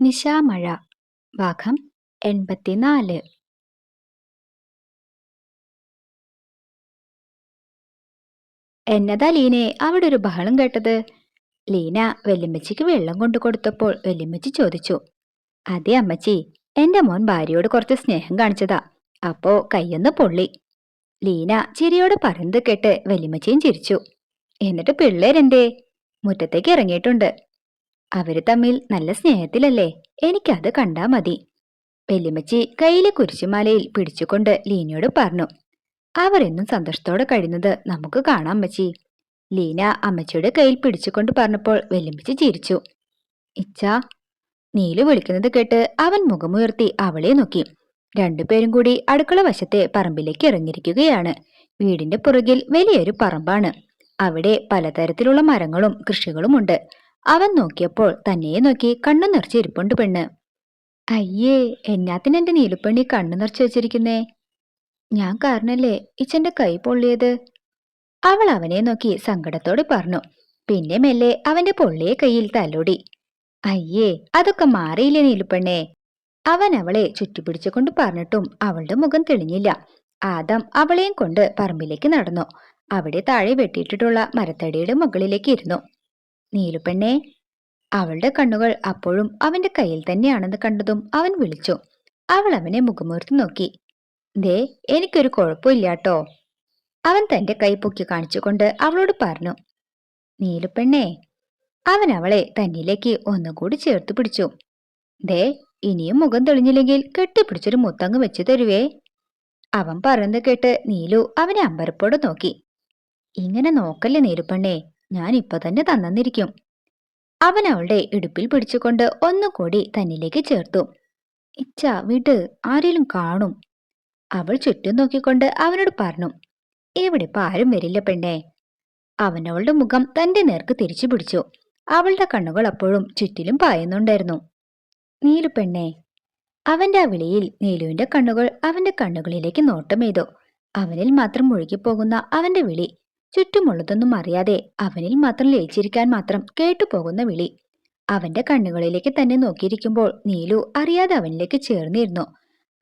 നിശാമഴ ഭാഗം എൺപത്തിനാല്. എന്നതാ ലീനെ അവിടെ ഒരു ബഹളം കേട്ടത്? ലീന വെല്ലുമ്മച്ചിക്ക് വെള്ളം കൊണ്ടു കൊടുത്തപ്പോൾ വെല്ലുമ്മച്ചി ചോദിച്ചു അതെ അമ്മച്ചി എന്റെ മോൻ ഭാര്യയോട് കുറച്ച് സ്നേഹം കാണിച്ചതാ അപ്പോ കയ്യൊന്ന് പൊള്ളി. ലീന ചിരിയോട് പറയുന്നത് കേട്ട് വെല്ലുമ്മച്ചിയും ചിരിച്ചു എന്നിട്ട് പിള്ളേരെന്തേ? മുറ്റത്തേക്ക് ഇറങ്ങിയിട്ടുണ്ട് അവർ തമ്മിൽ നല്ല സ്നേഹത്തിലല്ലേ? എനിക്കത് കണ്ടാ മതി. വെല്ലുമ്മച്ചി കയ്യിലെ കുരിശുമാലയിൽ പിടിച്ചുകൊണ്ട് ലീനയോട് പറഞ്ഞു അവർ എന്നും സന്തോഷത്തോടെ കഴിയുന്നത് നമുക്ക് കാണാം അമ്മച്ചി. ലീന അമ്മച്ചിയുടെ കയ്യിൽ പിടിച്ചുകൊണ്ട് പറഞ്ഞപ്പോൾ വെല്ലുമ്മച്ചി ചിരിച്ചു. ഇച്ചാ നീലു വിളിക്കുന്നത് കേട്ട് അവൻ മുഖമുയർത്തി അവളെ നോക്കി. രണ്ടുപേരും കൂടി അടുക്കള വശത്തെ പറമ്പിലേക്ക് ഇറങ്ങിയിരിക്കുകയാണ്. വീടിന്റെ പുറകിൽ വലിയൊരു പറമ്പാണ്. അവിടെ പലതരത്തിലുള്ള മരങ്ങളും കൃഷികളുമുണ്ട്. അവൻ നോക്കിയപ്പോൾ തന്നെ നോക്കി കണ്ണു നിറച്ച് പെണ്ണ്. അയ്യേ എന്നാത്തിന് എന്റെ നീലുപ്പെണ്ണി കണ്ണു നിറച്ച് വെച്ചിരിക്കുന്നേ? ഞാൻ കാരണല്ലേ ഇച്ചന്റെ കൈ പൊള്ളിയത്? അവൾ അവനെ നോക്കി സങ്കടത്തോടെ പറഞ്ഞു. പിന്നെ മെല്ലെ അവന്റെ പൊള്ളിയ കൈയിൽ തലോടി. അയ്യേ അതൊക്കെ മാറിയില്ലേ നീലുപ്പെണ്ണേ അവൻ അവളെ ചുറ്റിപ്പിടിച്ചുകൊണ്ട് പറഞ്ഞിട്ടും അവളുടെ മുഖം തെളിഞ്ഞില്ല. ആദം അവളെയും കൊണ്ട് പറമ്പിലേക്ക് നടന്നു. അവിടെ താഴെ വെട്ടിയിട്ടിട്ടുള്ള മരത്തടിയുടെ മുകളിലേക്ക് ഇരുന്നു. നീലുപ്പെണ്ണേ അവളുടെ കണ്ണുകൾ അപ്പോഴും അവന്റെ കയ്യിൽ തന്നെയാണെന്ന് കണ്ടതും അവൻ വിളിച്ചു. അവൾ അവനെ മുഖമുയർത്തി നോക്കി. ദേ എനിക്കൊരു കുഴപ്പമില്ലാട്ടോ. അവൻ തന്റെ കൈ പൊക്കി കാണിച്ചുകൊണ്ട് അവളോട് പറഞ്ഞു. നീലുപെണ്ണെ അവൻ അവളെ തന്നിലേക്ക് ഒന്നുകൂടി ചേർത്ത് പിടിച്ചു. ദേ ഇനിയും മുഖം തെളിഞ്ഞില്ലെങ്കിൽ കെട്ടിപ്പിടിച്ചൊരു മുത്തങ്ങ് വെച്ചു തരുവേ. അവൻ പറയുന്നത് കേട്ട് നീലു അവനെ അമ്പരപ്പോടെ നോക്കി. ഇങ്ങനെ നോക്കല്ലേ നീലുപ്പെണ്ണേ ഞാൻ ഇപ്പൊ തന്നെ തന്നിരിക്കും അവൻ അവളുടെ ഇടുപ്പിൽ പിടിച്ചുകൊണ്ട് ഒന്നുകൂടി തന്നിലേക്ക് ചേർത്തു. ഇച്ച വിട് ആരെങ്കിലും കാണും. അവൾ ചുറ്റും നോക്കിക്കൊണ്ട് അവനോട് പറഞ്ഞു ഇവിടെ ഇപ്പൊ ആരും വരില്ല പെണ്ണേ. അവൻ അവളുടെ മുഖം തന്റെ നേർക്ക് തിരിച്ചു പിടിച്ചു. അവളുടെ കണ്ണുകൾ അപ്പോഴും ചുറ്റിലും പായുന്നുണ്ടായിരുന്നു. നീലു പെണ്ണേ. അവന്റെ ആ വിളിയിൽ നീലുവിന്റെ കണ്ണുകൾ അവന്റെ കണ്ണുകളിലേക്ക് നോട്ടം ചെയ്തു അവനിൽ മാത്രം മുഴുകിപ്പോകുന്ന അവന്റെ വിളി ചുറ്റുമുള്ളതൊന്നും അറിയാതെ അവനിൽ മാത്രം ലയിച്ചിരിക്കാൻ മാത്രം കേട്ടുപോകുന്ന വിളി. അവന്റെ കണ്ണുകളിലേക്ക് തന്നെ നോക്കിയിരിക്കുമ്പോൾ നീലു അറിയാതെ അവനിലേക്ക് ചേർന്നിരുന്നു.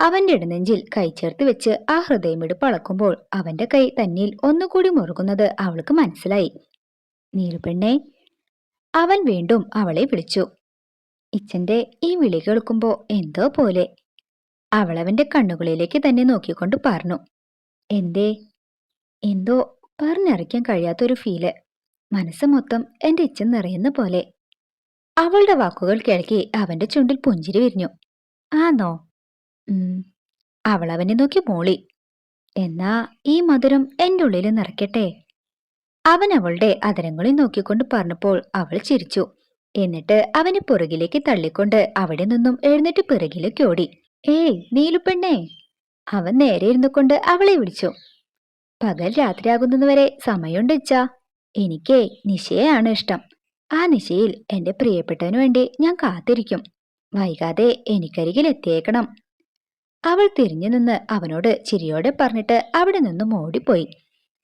അവന്റെ ഇടനെഞ്ചിൽ കൈ ചേർത്ത് വെച്ച് ആ ഹൃദയമിടിപ്പ് അളക്കുമ്പോൾ അവന്റെ കൈ തന്നിൽ ഒന്നുകൂടി മുറുകുന്നത് അവൾക്ക് മനസ്സിലായി. നീലു പെണ്ണെ അവൻ വീണ്ടും അവളെ വിളിച്ചു. ഇച്ഛന്റെ ഈ വിളി കേൾക്കുമ്പോ എന്തോ പോലെ. അവളവന്റെ കണ്ണുകളിലേക്ക് തന്നെ നോക്കിക്കൊണ്ട് പറഞ്ഞു. എന്തേ? എന്തോ പറഞ്ഞറിയിക്കാൻ കഴിയാത്തൊരു ഫീൽ മനസ്സ് മൊത്തം എന്റെ ഇച്ഛൻ നിറയുന്ന പോലെ. അവളുടെ വാക്കുകൾ കേൾക്കി അവന്റെ ചുണ്ടിൽ പുഞ്ചിരി വിരിഞ്ഞു. ആന്നോ? അവൾ അവനെ നോക്കി മോളി. എന്നാ ഈ മധുരം എന്റെ ഉള്ളിൽ നിറയ്ക്കട്ടെ? അവൻ അവളുടെ അതരങ്ങളിൽ നോക്കിക്കൊണ്ട് പറഞ്ഞപ്പോൾ അവൾ ചിരിച്ചു. എന്നിട്ട് അവനെ പുറകിലേക്ക് തള്ളിക്കൊണ്ട് അവിടെ നിന്നും എഴുന്നേറ്റ് പിറകിലേക്ക് ഓടി. ഏയ് നീലുപെണ്ണേ! അവൻ നേരെ ഇരുന്നു കൊണ്ട് അവളെ വിളിച്ചു. പകൽ രാത്രിയാകുന്നതുവരെ സമയമുണ്ട് ഇച്ച എനിക്കേ നിശയാണ് ഇഷ്ടം. ആ നിശയിൽ എന്റെ പ്രിയപ്പെട്ടവനു വേണ്ടി ഞാൻ കാത്തിരിക്കും. വൈകാതെ എനിക്കരികിൽ എത്തിയേക്കണം. അവൾ തിരിഞ്ഞു നിന്ന് അവനോട് ചിരിയോടെ പറഞ്ഞിട്ട് അവിടെ നിന്നും ഓടിപ്പോയി.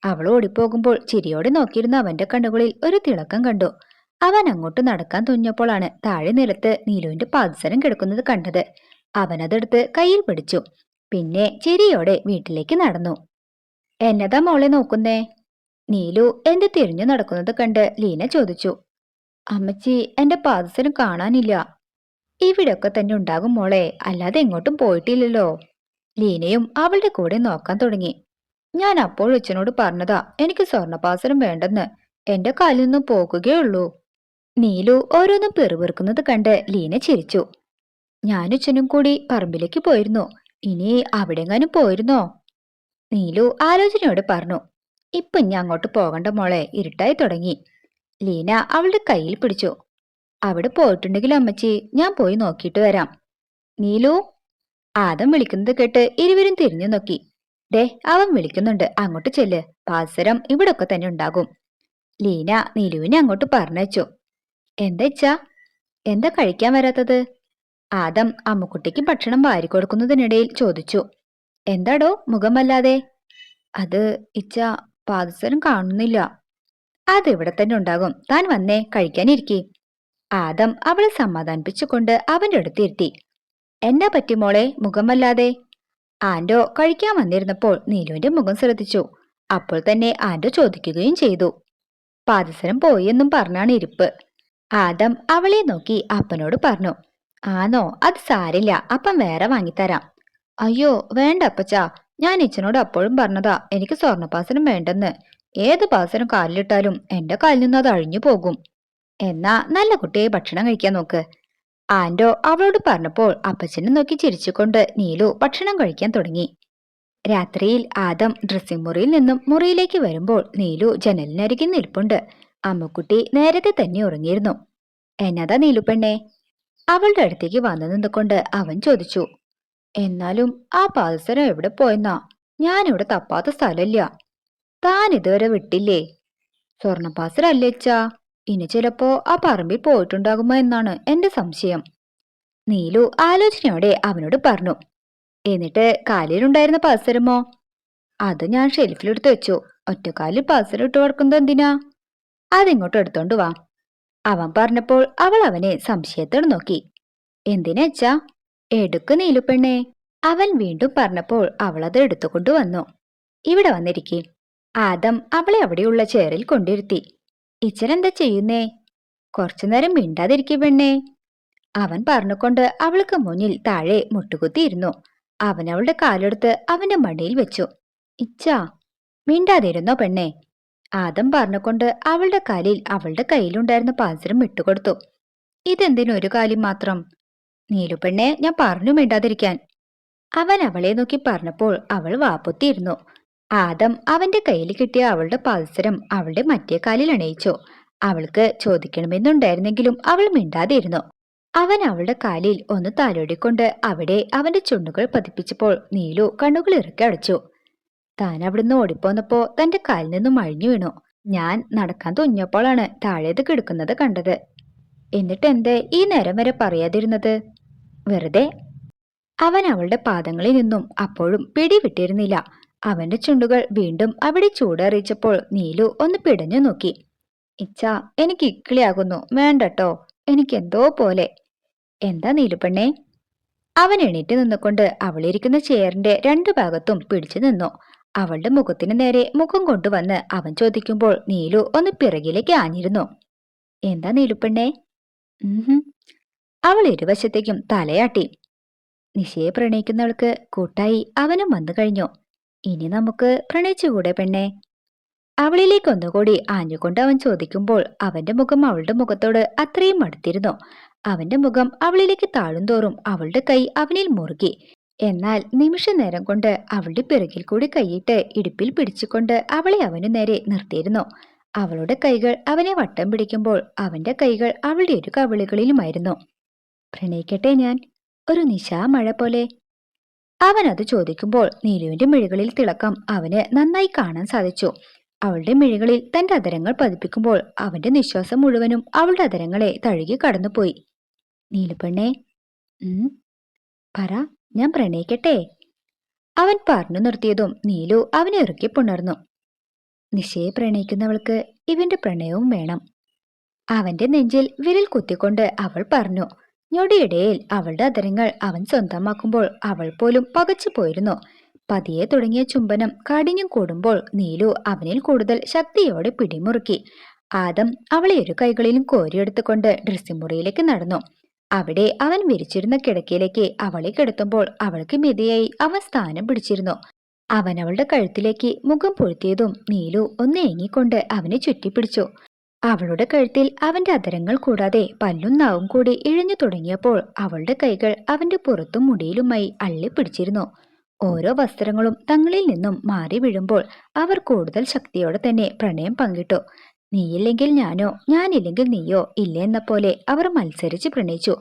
അവൾ ഓടിപ്പോകുമ്പോൾ ചിരിയോടെ നോക്കിയിരുന്ന അവന്റെ കണ്ണുകളിൽ ഒരു തിളക്കം കണ്ടു. അവൻ അങ്ങോട്ട് നടക്കാൻ തുഞ്ഞപ്പോഴാണ് താഴെ നിലത്ത് നീലുവിന്റെ പാദസരം കിടക്കുന്നത് കണ്ടത്. അവനതെടുത്ത് കയ്യിൽ പിടിച്ചു. പിന്നെ ചിരിയോടെ വീട്ടിലേക്ക് നടന്നു. എന്നതാ മോളെ നോക്കുന്നേ? നീലു എന്റെ തിരിഞ്ഞു നടക്കുന്നത് കണ്ട് ലീന ചോദിച്ചു. അമ്മച്ചി എന്റെ പാദസരം കാണാനില്ല. ഇവിടെയൊക്കെ തന്നെ ഉണ്ടാകും മോളെ അല്ലാതെ എങ്ങോട്ടും പോയിട്ടില്ലല്ലോ. ലീനയും അവളുടെ കൂടെ നോക്കാൻ തുടങ്ങി. ഞാൻ അപ്പോൾ അച്ഛനോട് പറഞ്ഞതാ എനിക്ക് സ്വർണപാസരം വേണ്ടെന്ന്. എന്റെ കാലിൽ നിന്നും പോകുകയുള്ളൂ നീലു ഓരോന്നും പെറുപെറുക്കുന്നത് കണ്ട് ലീന ചിരിച്ചു. ഞാനും കൂടി പറമ്പിലേക്ക് പോയിരുന്നു. ഇനി അവിടെങ്ങാനും പോയിരുന്നോ? നീലു ആലോചനയോട് പറഞ്ഞു ഇപ്പൊ ഞാൻ അങ്ങോട്ട് പോകണ്ട മോളെ ഇരുട്ടായി തുടങ്ങി. ലീന അവളുടെ കയ്യിൽ പിടിച്ചു. അവിടെ പോയിട്ടുണ്ടെങ്കിൽ അമ്മച്ചി ഞാൻ പോയി നോക്കിയിട്ട് വരാം. നീലു? ആദം വിളിക്കുന്നത് കേട്ട് ഇരുവരും തിരിഞ്ഞു നോക്കി. ദേ അവൻ വിളിക്കുന്നുണ്ട്. അങ്ങോട്ട് ചെല്ല്. പാസരം ഇവിടൊക്കെ തന്നെ ഉണ്ടാകും. ലീന നീലുവിനെ അങ്ങോട്ട് പറഞ്ഞയച്ചു. എന്താ എന്താ കഴിക്കാൻ വരാത്തത്? ആദം അമ്മുക്കുട്ടിക്ക് ഭക്ഷണം വാരിക്കൊടുക്കുന്നതിനിടയിൽ ചോദിച്ചു. എന്താടോ മുഖമല്ലാതെ? അത് ഇച്ച പാദസരം കാണുന്നില്ല. അതിവിടെ തന്നെ ഉണ്ടാകും. താൻ വന്നേ കഴിക്കാനിരിക്കെ. ആദം അവളെ സമാധാനിപ്പിച്ചുകൊണ്ട് അവന്റെ അടുത്തിരുത്തി എന്നാ പറ്റി മോളെ മുഖമല്ലാതെ? ആൻഡോ കഴിക്കാൻ വന്നിരുന്നപ്പോൾ നീലുവിന്റെ മുഖം ശ്രദ്ധിച്ചു. അപ്പോൾ തന്നെ ആൻഡോ ചോദിക്കുകയും ചെയ്തു. പാദസരം പോയി എന്നും പറഞ്ഞാണ് ഇരിപ്പ്. ആദം അവളെ നോക്കി അപ്പനോട് പറഞ്ഞു ആന്നോ അത് സാരില്ല. അപ്പം വേറെ വാങ്ങിത്തരാം. അയ്യോ വേണ്ട അപ്പച്ചാ. ഞാൻ ഇച്ചനോട് അപ്പോഴും പറഞ്ഞതാ എനിക്ക് സ്വർണപാസനം വേണ്ടെന്ന്. ഏത് പാസനം കാലിലിട്ടാലും എന്റെ കാലിൽ നിന്ന് അത് അഴിഞ്ഞു പോകും. എന്നാ നല്ല കുട്ടിയെ ഭക്ഷണം കഴിക്കാൻ നോക്ക്. ആൻഡോ അവളോട് പറഞ്ഞപ്പോൾ അപ്പച്ചനെ നോക്കി ചിരിച്ചുകൊണ്ട് നീലു ഭക്ഷണം കഴിക്കാൻ തുടങ്ങി. രാത്രിയിൽ ആദം ഡ്രസ്സിംഗ് മുറിയിൽ നിന്നും മുറിയിലേക്ക് വരുമ്പോൾ നീലു ജനലിനരികിൽ നിൽപ്പുണ്ട്. അമ്മക്കുട്ടി നേരത്തെ തന്നെ ഉറങ്ങിയിരുന്നു. എന്നതാ നീലു പെണ്ണേ അവളുടെ അടുത്തേക്ക് വന്നു നിന്നുകൊണ്ട് അവൻ ചോദിച്ചു എന്നാലും ആ പാദസരം എവിടെ പോയെന്നാ? ഞാനിവിടെ തപ്പാത്ത സ്ഥലമില്ല. താൻ ഇതുവരെ വിട്ടില്ലേ? സ്വർണപാസരല്ലേ അച്ഛാ? ഇനി ചിലപ്പോ ആ പറമ്പിൽ പോയിട്ടുണ്ടാകുമോ എന്നാണ് എന്റെ സംശയം. നീലു ആലോചനയോടെ അവനോട് പറഞ്ഞു. എന്നിട്ട് കാലിലുണ്ടായിരുന്ന പാസരമോ അത് ഞാൻ ഷെൽഫിലെടുത്ത് വെച്ചു. ഒറ്റക്കാലിൽ പാസരം ഇട്ട് കിടക്കുന്നത് എന്തിനാ? അതിങ്ങോട്ട് എടുത്തോണ്ട് വാ. അവൻ പറഞ്ഞപ്പോൾ അവൾ അവനെ സംശയത്തോട് നോക്കി. എന്തിനച്ചാ എടുക്ക് നീലുപ്പെണ്ണേ അവൻ വീണ്ടും പറഞ്ഞപ്പോൾ അവളത് എടുത്തുകൊണ്ടു വന്നു. ഇവിടെ വന്നിരിക്കെ. ആദം അവളെ അവിടെയുള്ള ചെയറിൽ കൊണ്ടിരുത്തി. ഇച്ചരെന്താ ചെയ്യുന്നേ? കുറച്ചു നേരം മിണ്ടാതിരിക്കെ പെണ്ണേ. അവൻ പറഞ്ഞുകൊണ്ട് അവൾക്ക് മുന്നിൽ താഴെ മുട്ടുകുത്തിയിരുന്നു. അവൻ അവളുടെ കാലെടുത്ത് അവന്റെ മടിയിൽ വെച്ചു. ഇച്ചാ മിണ്ടാതിരുന്നോ പെണ്ണേ? ആദം പറഞ്ഞുകൊണ്ട് അവളുടെ കാലിൽ അവളുടെ കയ്യിലുണ്ടായിരുന്ന പാസരം ഇട്ടുകൊടുത്തു. ഇതെന്തിനൊരു കാലി മാത്രം? നീലുപെണ്ണെ ഞാൻ പറഞ്ഞു മിണ്ടാതിരിക്കാൻ. അവൻ അവളെ നോക്കി പറഞ്ഞപ്പോൾ അവൾ വാപ്പൊത്തിയിരുന്നു ആദം അവന്റെ കയ്യിൽ കിട്ടിയ അവളുടെ പാൽസരം അവളുടെ മറ്റേ കാലിൽ അണയിച്ചു. അവൾക്ക് ചോദിക്കണമെന്നുണ്ടായിരുന്നെങ്കിലും അവൾ മിണ്ടാതിരുന്നു. അവൻ അവളുടെ കാലിൽ ഒന്ന് താലോടിക്കൊണ്ട് അവിടെ അവന്റെ ചുണ്ടുകൾ പതിപ്പിച്ചപ്പോൾ നീലു കണ്ണുകൾ ഇറക്കി അടച്ചു. താൻ അവിടുന്ന് ഓടിപ്പോന്നപ്പോ തന്റെ കാലിൽ നിന്നും അഴിഞ്ഞു വീണു. ഞാൻ നടക്കാൻ തുഞ്ഞപ്പോഴാണ് താഴേത് കിടക്കുന്നത് കണ്ടത്. എന്നിട്ട് എന്തേ ഈ നേരം വരെ പറയാതിരുന്നത്? വെറുതെ. അവൻ അവളുടെ പാദങ്ങളിൽ നിന്നും അപ്പോഴും പിടിവിട്ടിരുന്നില്ല. അവന്റെ ചുണ്ടുകൾ വീണ്ടും അവിടെ ചൂടറിയിച്ചപ്പോൾ നീലു ഒന്ന് പിടഞ്ഞു നോക്കി. ഇച്ച എനിക്ക് ഇക്കിളിയാകുന്നു. വേണ്ടട്ടോ. എനിക്കെന്തോ പോലെ. എന്താ നീലുപെണ്ണേ? അവൻ എണീറ്റ് നിന്നുകൊണ്ട് അവളിരിക്കുന്ന ചെയറിന്റെ രണ്ടു ഭാഗത്തും പിടിച്ചു നിന്നു. അവളുടെ മുഖത്തിന് നേരെ മുഖം കൊണ്ടുവന്ന് അവൻ ചോദിക്കുമ്പോൾ നീലു ഒന്ന് പിറകിലേക്ക് ആഞ്ഞിരുന്നു. എന്താ നീലുപ്പെണ്ണേ. അവൾ ഇരുവശത്തേക്കും തലയാട്ടി. നിശയെ പ്രണയിക്കുന്നവൾക്ക് കൂട്ടായി അവനും വന്നു കഴിഞ്ഞു. ഇനി നമുക്ക് പ്രണയിച്ചുകൂടെ പെണ്ണെ? അവളിലേക്ക് ഒന്നുകൂടി ആഞ്ഞുകൊണ്ട് അവൻ ചോദിക്കുമ്പോൾ അവന്റെ മുഖം അവളുടെ മുഖത്തോട് അത്രയും അടുത്തിരുന്നു അവന്റെ മുഖം അവളിലേക്ക് താഴുന്തോറും അവളുടെ കൈ അവനിൽ മുറുകി. എന്നാൽ നിമിഷ നേരം കൊണ്ട് അവളുടെ പിറകിൽ കൂടി കൈയിട്ട് ഇടുപ്പിൽ പിടിച്ചുകൊണ്ട് അവളെ അവനു നേരെ നിർത്തിയിരുന്നു. അവളുടെ കൈകൾ അവനെ വട്ടം പിടിക്കുമ്പോൾ അവന്റെ കൈകൾ അവളുടെ ഒരു കവിളുകളിലുമായിരുന്നു. പ്രണയിക്കട്ടെ ഞാൻ. ഒരു നിശാമഴ പോലെ. അവൻ അത് ചോദിക്കുമ്പോൾ നീലുവിന്റെ മിഴികളിൽ തിളക്കം അവന് നന്നായി കാണാൻ സാധിച്ചു. അവളുടെ മിഴികളിൽ തന്റെ അതരങ്ങൾ പതിപ്പിക്കുമ്പോൾ അവന്റെ നിശ്വാസം മുഴുവനും അവളുടെ അതരങ്ങളെ തഴുകി കടന്നുപോയി. നീലുപെണ്ണേ ഉം പറ ഞാൻ പ്രണയിക്കട്ടെ? അവൻ പറഞ്ഞു നിർത്തിയതും നീലു അവനെ ഇറുക്കി പുണർന്നു. നിശയെ പ്രണയിക്കുന്നവൾക്ക് ഇവന്റെ പ്രണയവും വേണം. അവന്റെ നെഞ്ചിൽ വിരൽ കുത്തിക്കൊണ്ട് അവൾ പറഞ്ഞു ഞൊടിയിടയിൽ അവളുടെ അതരങ്ങൾ അവൻ സ്വന്തമാക്കുമ്പോൾ അവൾ പോലും പകച്ചു പോയിരുന്നു. പതിയെ തുടങ്ങിയ ചുംബനം കടിഞ്ഞും കൂടുമ്പോൾ നീലു അവനിൽ കൂടുതൽ ശക്തിയോടെ പിടിമുറുക്കി. ആദം അവളെ ഇരു കൈകളിലും കോരിയെടുത്തുകൊണ്ട് ഡ്രസ്സിംഗ് മുറിയിലേക്ക് നടന്നു. അവിടെ അവൻ വിരിച്ചിരുന്ന കിടക്കയിലേക്ക് അവളെ കിടത്തുമ്പോൾ അവൾക്ക് മെതിയായി അവൻ സ്ഥാനം പിടിച്ചിരുന്നു. അവൻ അവളുടെ കഴുത്തിലേക്ക് മുഖം പൊഴുത്തിയതും നീലു ഒന്ന് ഏങ്ങിക്കൊണ്ട് അവനെ ചുറ്റിപ്പിടിച്ചു. അവളുടെ കഴുത്തിൽ അവന്റെ അതരങ്ങൾ കൂടാതെ പല്ലും നാവും കൂടി ഇഴഞ്ഞു തുടങ്ങിയപ്പോൾ അവളുടെ കൈകൾ അവന്റെ പുറത്തും മുടിയിലുമായി അള്ളിപ്പിടിച്ചിരുന്നു. ഓരോ വസ്ത്രങ്ങളും തങ്ങളിൽ നിന്നും മാറി വീഴുമ്പോൾ അവർ കൂടുതൽ ശക്തിയോടെ തന്നെ പ്രണയം പങ്കിട്ടു. നീയില്ലെങ്കിൽ ഞാനോ? ഞാനില്ലെങ്കിൽ നീയോ? ഇല്ലെന്ന പോലെ അവർ മത്സരിച്ച് പ്രണയിച്ചു.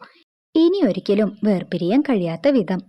ഇനി ഒരിക്കലും വേർപിരിയാൻ കഴിയാത്ത വിധം